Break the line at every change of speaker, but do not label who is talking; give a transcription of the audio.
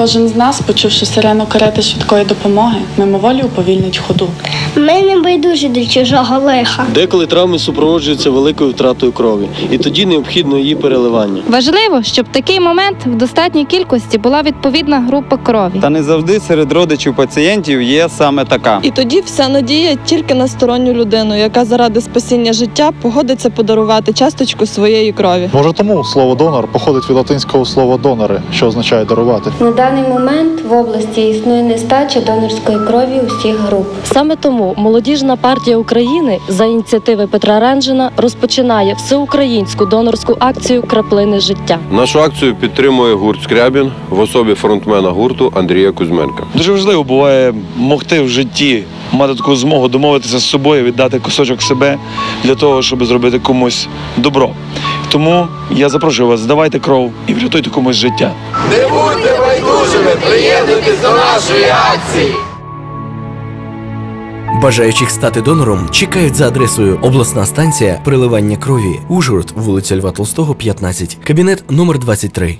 Кожен з нас, почувши сирену карети швидкої допомоги, мимоволі уповільнить ходу.
Ми не байдужі до чужого лиха.
Деколи травми супроводжуються великою втратою крові, і тоді необхідно її переливання.
Важливо, щоб в такий момент в достатній кількості була відповідна група крові.
Та не завжди серед родичів пацієнтів є саме така.
І тоді вся надія тільки на сторонню людину, яка заради спасіння життя погодиться подарувати часточку своєї крові.
Може, тому слово донор походить від латинського слова донори, що означає дарувати.
На даний момент в області існує нестача донорської крові усіх груп.
Саме тому молодіжна партія України за ініціативи Петра Ренжина розпочинає всеукраїнську донорську акцію Краплини життя.
Нашу акцію підтримує гурт Скрябін в особі фронтмена гурту Андрія Кузьменка.
Дуже важливо буває могти в житті, мати таку змогу домовитися з собою, віддати кусочок себе для того, щоб зробити комусь добро. Тому я запрошую вас, здавайте кров і врятуйте комусь життя.
Не будьте байдужими, приєднуйтесь до нашої акції.
Бажаючих стати донором чекають за адресою обласна станція приливання крові. Ужгород, вулиця Льва Толстого, 15, кабінет номер 23.